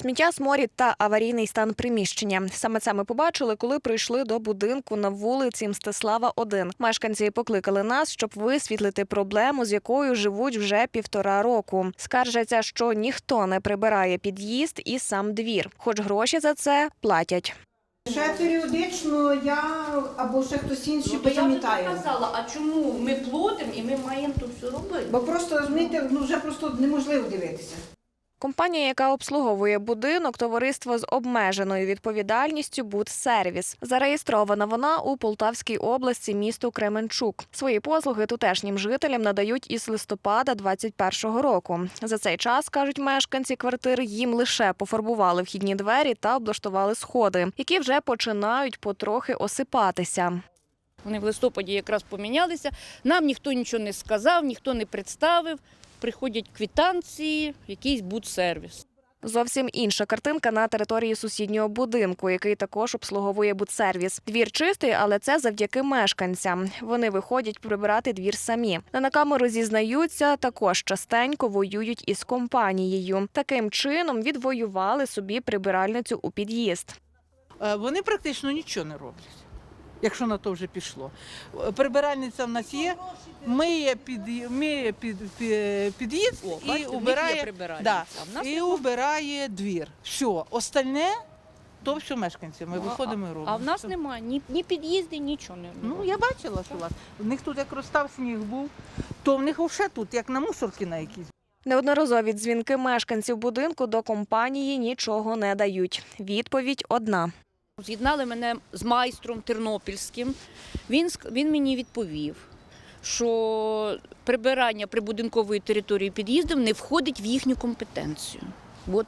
Сміття, сморід та аварійний стан приміщення. Саме це ми побачили, коли прийшли до будинку на вулиці Мстислава 1. Мешканці покликали нас, щоб висвітлити проблему, з якою живуть вже півтора року. Скаржаться, що ніхто не прибирає під'їзд і сам двір, хоч гроші за це платять. Ще періодично я або ще хтось інший Ну, то я вже казала, а чому ми платимо і ми маємо тут все робити? Бо просто розумієте, ну вже просто неможливо дивитися. Компанія, яка обслуговує будинок, товариство з обмеженою відповідальністю «Будсервіс». Зареєстрована вона у Полтавській області, місто Кременчук. Свої послуги тутешнім жителям надають із листопада 2021 року. За цей час кажуть мешканці квартир, їм лише пофарбували вхідні двері та облаштували сходи, які вже починають потрохи осипатися. Вони в листопаді якраз помінялися. Нам ніхто нічого не сказав, ніхто не представив. Приходять квитанції, якийсь будсервіс. Зовсім інша картинка на території сусіднього будинку, який також обслуговує будсервіс. Двір чистий, але це завдяки мешканцям. Вони виходять прибирати двір самі. На камеру зізнаються, також частенько воюють із компанією. Таким чином відвоювали собі прибиральницю у під'їзд. Е, Вони практично нічого не роблять, якщо на то вже пішло. Прибиральниця в нас є, миє під, миє під, під, під'їзд О, і бачите, в них є убирає, прибиральниця, да, а в нас і нема. убирає двір. Все, остальне то все мешканці. Ми виходимо і робимо. А в нас немає ні, ні під'їзди, нічого не Ну, я бачила, що у вас. У них тут як розстав сніг був, то в них вже тут, як на мусорки на якісь. Неодноразові дзвінки мешканців будинку до компанії нічого не дають. Відповідь одна. З'єднали мене з майстром тернопільським. Він, він мені відповів, що прибирання прибудинкової території під'їздів не входить в їхню компетенцію. От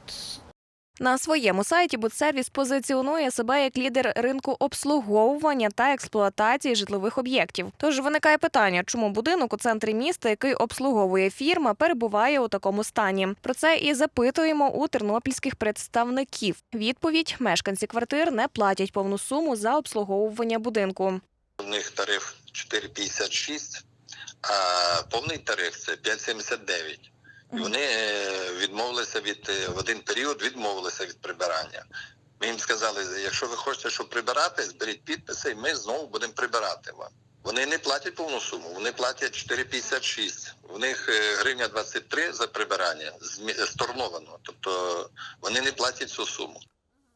На своєму сайті Будсервіс позиціонує себе як лідер ринку обслуговування та експлуатації житлових об'єктів. Тож виникає питання, чому будинок у центрі міста, який обслуговує фірма, перебуває у такому стані. Про це і запитуємо у тернопільських представників. Відповідь: мешканці квартир не платять повну суму за обслуговування будинку. У них тариф 4,56, а повний тариф це 5,79. Вони е, відмовилися від е, в один період відмовилися від прибирання. Ми їм сказали, якщо ви хочете, щоб прибирати, зберіть підписи, і ми знову будемо прибирати вам. Вони не платять повну суму, вони платять 4,56. В них е, гривня 23 за прибирання сторновано. Тобто вони не платять цю суму.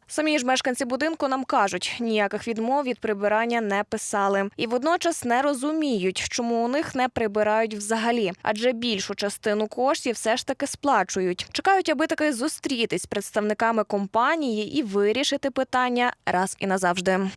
Самі ж мешканці будинку нам кажуть, ніяких відмов від прибирання не писали, і водночас не розуміють, чому у них не прибирають взагалі, адже більшу частину коштів все ж таки сплачують. Чекають, аби таки зустрітись з представниками компанії і вирішити питання раз і назавжди.